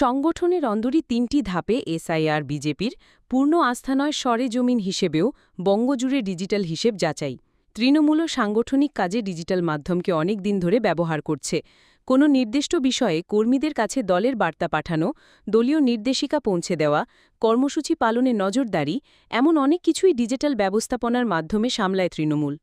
সংগঠনের অন্দরই তিনটি ধাপে এসআইআর বিজেপির পূর্ণ আস্থানয় সরেজমিন হিসেবেও বঙ্গজুড়ে ডিজিটাল হিসেব যাচাই। তৃণমূলও সাংগঠনিক কাজে ডিজিটাল মাধ্যমকে অনেক দিন ধরে ব্যবহার করছে। কোনো নির্দিষ্ট বিষয়ে কর্মীদের কাছে দলের বার্তা পাঠানো, দলীয় নির্দেশিকা পৌঁছে দেওয়া, কর্মসূচি পালনে নজরদারি, এমন অনেক কিছুই ডিজিটাল ব্যবস্থাপনার মাধ্যমে সামলায় তৃণমূল।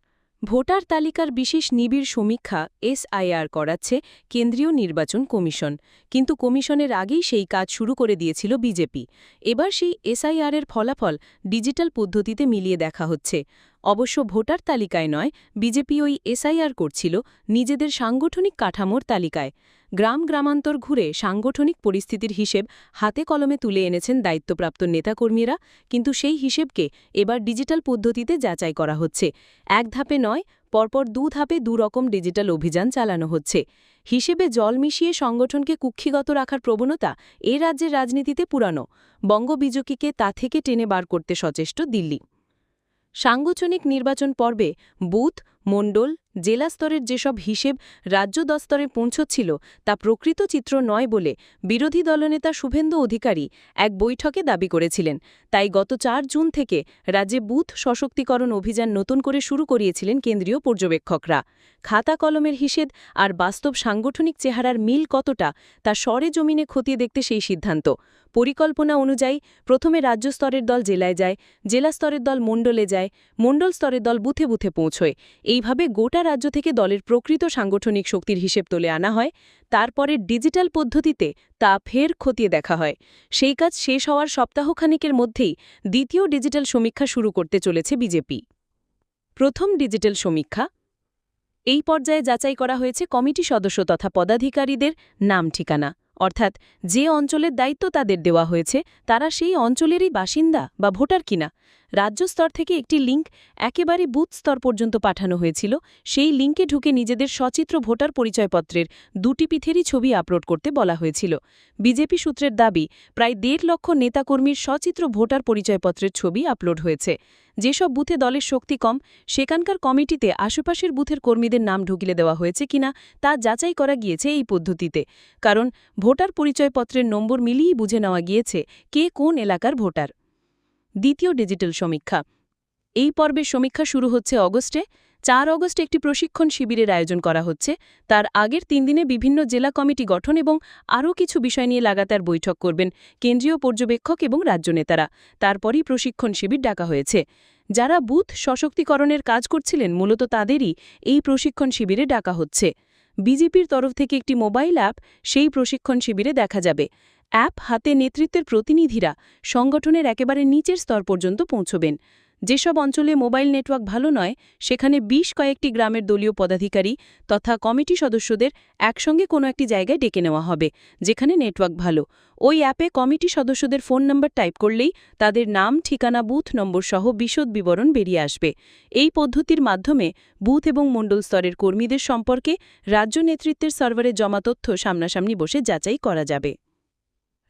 ভোটার তালিকার বিশেষ নিবিড় সমীক্ষা এসআইআর করাচ্ছে কেন্দ্রীয় নির্বাচন কমিশন, কিন্তু কমিশনের আগেই সেই কাজ শুরু করে দিয়েছিল বিজেপি। এবার সেই এসআইআরের ফলাফল ডিজিটাল পদ্ধতিতে মিলিয়ে দেখা হচ্ছে। অবশ্য ভোটার তালিকায় নয়, বিজেপি ওই এসআইআর করছিল নিজেদের সাংগঠনিক কাঠামোর তালিকায়। গ্রাম গ্রামান্তর ঘুরে সাংগঠনিক পরিস্থিতির হিসেব হাতে কলমে তুলে এনেছেন দায়িত্বপ্রাপ্ত নেতাকর্মীরা, কিন্তু সেই হিসেবকে এবার ডিজিটাল পদ্ধতিতে যাচাই করা হচ্ছে। এক ধাপে নয়, পরপর দু ধাপে দুরকম ডিজিটাল অভিযান চালানো হচ্ছে। হিসেবে জল মিশিয়ে সংগঠনকে কুক্ষিগত রাখার প্রবণতা এ রাজ্যের রাজনীতিতে পুরানো। বঙ্গবিজকিকে তা থেকে টেনে বার করতে সচেষ্ট দিল্লি। সাংগঠনিক নির্বাচন পর্বে বুথ, মণ্ডল জেলা স্তরের যেসব হিসেব রাজ্য দস্তরে পৌঁছচ্ছিল তা প্রকৃত চিত্র নয় বলে বিরোধী দলনেতা শুভেন্দু অধিকারী এক বৈঠকে দাবি করেছিলেন। তাই গত চার জুন থেকে রাজ্যে বুথ সশক্তিকরণ অভিযান নতুন করে শুরু করিয়েছিলেন কেন্দ্রীয় পর্যবেক্ষকরা। খাতা কলমের হিসেদ আর বাস্তব সাংগঠনিক চেহারার মিল কতটা তা সরে জমিনে খতিয়ে দেখতে সেই সিদ্ধান্ত। পরিকল্পনা অনুযায়ী প্রথমে রাজ্য স্তরের দল জেলায় যায়, জেলা স্তরের দল মণ্ডলে যায়, মণ্ডল স্তরের দল বুথে বুথে পৌঁছয়। এইভাবে গোটা রাজ্য থেকে দলের প্রকৃত সাংগঠনিক শক্তির হিসেব তোলে আনা হয়। তারপরে ডিজিটাল পদ্ধতিতে তা ফের খতিয়ে দেখা হয়। সেই কাজ শেষ হওয়ার সপ্তাহখানিকের মধ্যেই দ্বিতীয় ডিজিটাল সমীক্ষা শুরু করতে চলেছে বিজেপি। প্রথম ডিজিটাল সমীক্ষা। এই পর্যায়ে যাচাই করা হয়েছে কমিটি সদস্য তথা পদাধিকারীদের নাম ঠিকানা। অর্থাৎ যে অঞ্চলের দায়িত্ব তাদের দেওয়া হয়েছে তারা সেই অঞ্চলেরই বাসিন্দা বা ভোটার কিনা। রাজ্য স্তর থেকে একটি লিঙ্ক একেবারে বুথ স্তর পর্যন্ত পাঠানো হয়েছিল। সেই লিঙ্কে ঢুকে নিজেদের সচিত্র ভোটার পরিচয়পত্রের দুটি পিথেরই ছবি আপলোড করতে বলা হয়েছিল। বিজেপি সূত্রের দাবি, প্রায় দেড় লক্ষ নেতাকর্মীর সচিত্র ভোটার পরিচয়পত্রের ছবি আপলোড হয়েছে। যেসব বুথে দলের শক্তি কম, সেখানকার কমিটিতে আশেপাশের বুথের কর্মীদের নাম ঢুকিলে দেওয়া হয়েছে কিনা তা যাচাই করা গিয়েছে এই পদ্ধতিতে। কারণ, ভোটার পরিচয়পত্রের নম্বর মিলিয়েই বুঝে নেওয়া গিয়েছে কে কোন এলাকার ভোটার। দ্বিতীয় ডিজিটাল সমীক্ষা। এই পর্বের সমীক্ষা শুরু হচ্ছে অগস্টে। চার অগস্ট একটি প্রশিক্ষণ শিবিরের আয়োজন করা হচ্ছে। তার আগের তিন দিনে বিভিন্ন জেলা কমিটি গঠন এবং আরও কিছু বিষয় নিয়ে লাগাতার বৈঠক করবেন কেন্দ্রীয় পর্যবেক্ষক এবং রাজ্য নেতারা। তারপরই প্রশিক্ষণ শিবির ডাকা হয়েছে। যারা বুথ সশক্তিকরণের কাজ করছিলেন, মূলত তাদেরই এই প্রশিক্ষণ শিবিরে ডাকা হচ্ছে। বিজেপির তরফ থেকে একটি মোবাইল অ্যাপ, সেই প্রশিক্ষণ শিবিরে দেখা যাবে। অ্যাপ হাতে নেতৃত্বের প্রতিনিধিরা সংগঠনের একেবারে নিচের স্তর পর্যন্ত পৌঁছবেন। যেসব অঞ্চলে মোবাইল নেটওয়ার্ক ভালো নয়, সেখানে বিশ কয়েকটি গ্রামের দলীয় পদাধিকারী তথা কমিটি সদস্যদের একসঙ্গে কোনো একটি জায়গায় ডেকে নেওয়া হবে, যেখানে নেটওয়ার্ক ভালো। ওই অ্যাপে কমিটি সদস্যদের ফোন নম্বর টাইপ করলেই তাদের নাম, ঠিকানা, বুথ নম্বর সহ বিশদ বিবরণ বেরিয়ে আসবে। এই পদ্ধতির মাধ্যমে বুথ এবং মণ্ডল স্তরের কর্মীদের সম্পর্কে রাজ্য নেতৃত্বের সার্ভারে জমা তথ্য সামনাসামনি বসে যাচাই করা যাবে।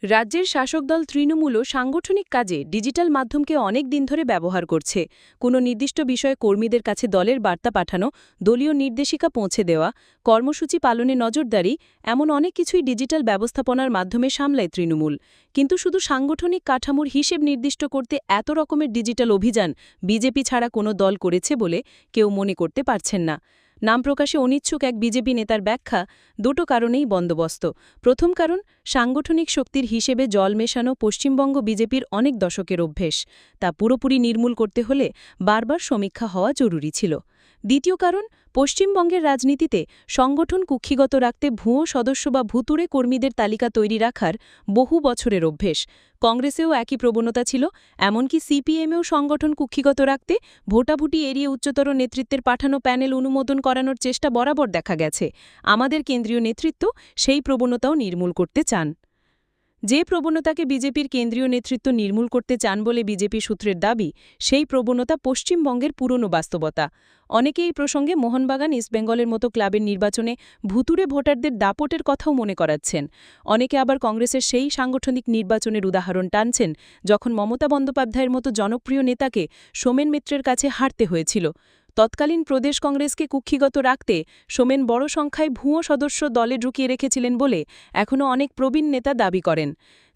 রাজ্যের শাসক দল তৃণমূলও সাংগঠনিক কাজে ডিজিটাল মাধ্যমকে অনেক দিন ধরে ব্যবহার করছে। কোনো নির্দিষ্ট বিষয়ে কর্মীদের কাছে দলের বার্তা পাঠানো, দলীয় নির্দেশিকা পৌঁছে দেওয়া, কর্মসূচি পালনে নজরদারি, এমন অনেক কিছুই ডিজিটাল ব্যবস্থাপনার মাধ্যমে সামলায় তৃণমূল। কিন্তু শুধু সাংগঠনিক কাঠামোর হিসেব নির্দিষ্ট করতে এত রকমের ডিজিটাল অভিযান বিজেপি ছাড়া কোনো দল করেছে বলে কেউ মনে করতে পারছেন না। নাম প্রকাশে অনিচ্ছুক এক বিজেপি নেতার ব্যাখ্যা দুটো কারণেই বন্দোবস্ত। প্রথম কারণ, সাংগঠনিক শক্তির হিসেবে জল মেশানো পশ্চিমবঙ্গ বিজেপির অনেক দশকের অভ্যেস। তা পুরোপুরি নির্মূল করতে হলে বারবার সমীক্ষা হওয়া জরুরি ছিল। দ্বিতীয় কারণ, পশ্চিমবঙ্গের রাজনীতিতে সংগঠন কুক্ষিগত রাখতে ভুয়ো সদস্য বা ভুতুড়ে কর্মীদের তালিকা তৈরি রাখার বহু বছরের অভ্যেস। কংগ্রেসেও একই প্রবণতা ছিল, এমনকি সিপিএমেও সংগঠন কুক্ষিগত রাখতে ভোটাভুটি এড়িয়ে উচ্চতর নেতৃত্বের পাঠানো প্যানেল অনুমোদন করানোর চেষ্টা বরাবর দেখা গেছে। আমাদের কেন্দ্রীয় নেতৃত্ব সেই প্রবণতাও নির্মূল করতে চান। যে প্রবণতাকে বিজেপির কেন্দ্রীয় নেতৃত্ব নির্মূল করতে চান বলে বিজেপি সূত্রের দাবি, সেই প্রবণতা পশ্চিমবঙ্গের পুরনো বাস্তবতা। অনেকে এই প্রসঙ্গে মোহনবাগান ইস্টবেঙ্গলের মতো ক্লাবের নির্বাচনে ভুতুরে ভোটারদের দাপটের কথাও মনে করাচ্ছেন। অনেকে আবার কংগ্রেসের সেই সাংগঠনিক নির্বাচনের উদাহরণ টানছেন, যখন মমতা বন্দ্যোপাধ্যায়ের মতো জনপ্রিয় নেতাকে সোমেন মিত্রের কাছে হারতে হয়েছিল। তৎকালীন প্রদেশ কংগ্রেসকে কুক্ষিগত রাখতে সোমেন বড় সংখ্যায় ভুয়ো সদস্য দলে ঢুকিয়ে রেখেছিলেন বলে এখনও অনেক প্রবীণ নেতা দাবি করেন।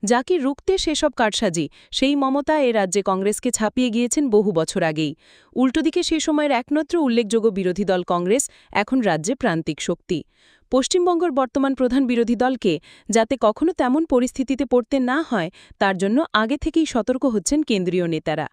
যাকে রুখতে সেসব কারসাজি, সেই মমতা এ রাজ্যে কংগ্রেসকে ছাপিয়ে গিয়েছেন বহু বছর আগেই। উল্টোদিকে সে সময়ের একমাত্র উল্লেখযোগ্য বিরোধী দল কংগ্রেস এখন রাজ্যে প্রান্তিক শক্তি। পশ্চিমবঙ্গের বর্তমান প্রধান বিরোধী দলকে যাতে কখনো তেমন পরিস্থিতিতে পড়তে না হয়, তার জন্য আগে থেকেই সতর্ক হচ্ছেন কেন্দ্রীয় নেতারা।